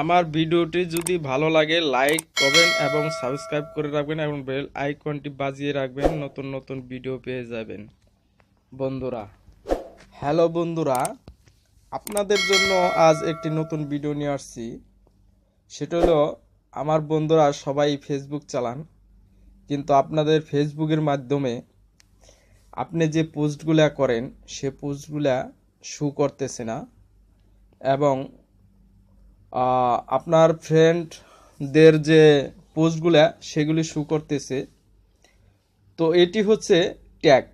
আমার ভিডিওটি যদি ভালো লাগে, লাইক, কমেন্ট এবং সাবস্ক্রাইব করে রাখবেন এবং বেল আইকনটি বাজিয়ে রাখবেন, নতুন নতুন ভিডিও পেয়ে যাবেন। বন্ধুরা, হ্যালো বন্ধুরা, আপনাদের জন্য আজ একটি নতুন ভিডিও নিয়ে আসছি। সেটা হলো, আমার বন্ধুরা সবাই ফেসবুক চালান, কিন্তু আপনাদের ফেসবুকের মাধ্যমে আপনি যে পোস্টগুলা করেন, সে পোস্টগুলা শু করতেছে না এবং আপনার ফ্রেন্ডদের যে পোস্টগুলা, সেগুলি শু করতেছে। তো এটি হচ্ছে ট্যাগ।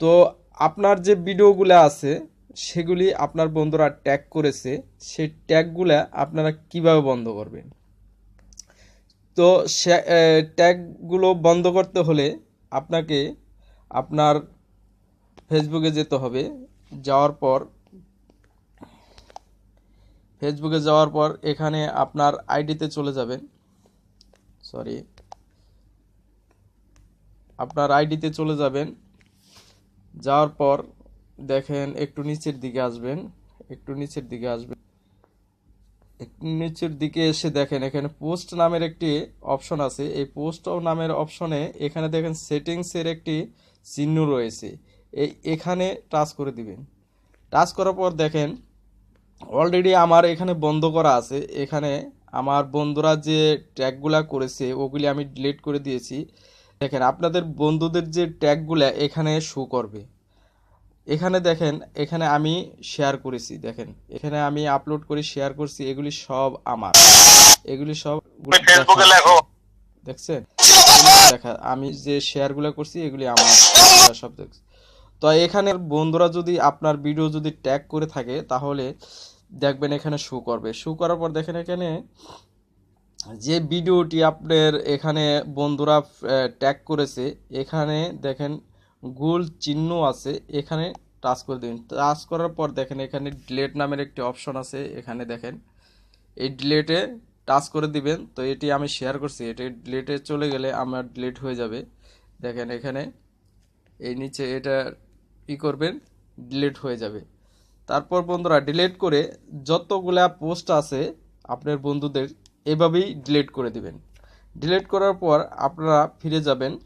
তো আপনার যে ভিডিওগুলো আছে, সেগুলি আপনার বন্ধুরা ট্যাগ করেছে। সেই ট্যাগগুলা আপনারা কীভাবে বন্ধ করবেন? তো সে ট্যাগগুলো বন্ধ করতে হলে আপনাকে আপনার ফেসবুকে যেতে হবে। যাওয়ার পর ফেসবুকে যাওয়ার পর এখানে আপনার আইডিতে চলে যাবেন। সরি আপনার আইডিতে চলে যাবেন। যাওয়ার পর দেখেন একটু নিচের দিকে আসবেন। একটু নিচের দিকে আসবেন। একটু নিচের দিকে এসে দেখেন এখানে পোস্ট নামের একটি অপশন আছে। এই পোস্ট নামের অপশনে এখানে দেখেন সেটিংসের একটি চিহ্ন রয়েছে। এই এখানে টাচ করে দিবেন। টাচ করার পর দেখেন অলরেডি আমার এখানে বন্ধ করা আছে। এখানে আমার বন্ধুরা যে ট্যাগগুলা করেছে ওগুলি আমি ডিলিট করে দিয়েছি। দেখেন আপনাদের বন্ধুদের যে ট্যাগগুলা এখানে শো করবে। এখানে দেখেন এখানে আমি শেয়ার করেছি দেখেন। এখানে আমি আপলোড করে শেয়ার করছি এগুলি সব আমার। এগুলি সব দেখছেন? দেখা আমি যে শেয়ারগুলো করছি এগুলি আমার। সব দেখছি তো এখানে বন্ধুরা যদি আপনার ভিডিও যদি ট্যাগ করে থাকে, তাহলে দেখবেন এখানে শো করবে। শো করার পর দেখেন এখানে যে ভিডিওটি আপনার এখানে বন্ধুরা ট্যাগ করেছে, এখানে দেখেন গোল চিহ্ন আছে, এখানে টাচ করে দিন। টাচ করার পর দেখেন এখানে ডিলেট নামের একটি অপশন আছে, এখানে দেখেন এই ডিলেটে টাচ করে দিবেন। তো এটি আমি শেয়ার করছি, এটি ডিলেটে চলে গেলে আমার ডিলেট হয়ে যাবে। দেখেন এখানে এই নিচে এটা ই করবেন ডিলিট হয়ে যাবে। তারপর বন্ধুরা ডিলিট করে যতগুলা পোস্ট আছে আপনার বন্ধুদের এভাবেই ডিলিট করে দিবেন। ডিলিট করার পর আপনারা ফিরে যাবেন।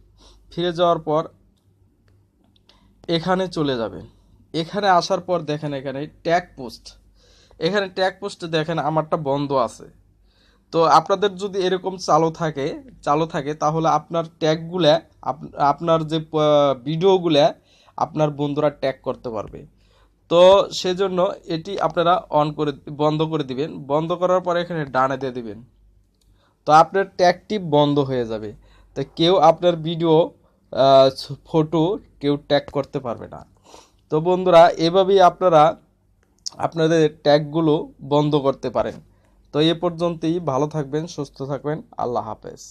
ফিরে যাওয়ার পর এখানে চলে যাবেন। এখানে আসার পর দেখেন এখানে ট্যাগ পোস্ট এখানে ট্যাগ পোস্টে দেখেন আমারটা বন্ধ আছে। তো আপনাদের যদি এরকম চালু থাকে চালু থাকে, তাহলে আপনার ট্যাগগুলা আপ- আপনার যে ভিডিওগুলা আপনার বন্ধুরা ট্যাগ করতে পারবে। তো সেজন্য এটি আপনারা অন করে, বন্ধ করে দিবেন। বন্ধ করার পরে এখানে ডানে দিয়ে দিবেন। তো আপনার ট্যাগটি বন্ধ হয়ে যাবে। তো কেউ আপনার ভিডিও ফটো কেউ ট্যাগ করতে পারবে না। তো বন্ধুরা, এভাবেই আপনারা আপনাদের ট্যাগগুলো বন্ধ করতে পারেন। তো এ পর্যন্তই। ভালো থাকবেন, সুস্থ থাকবেন। আল্লাহ হাফেজ।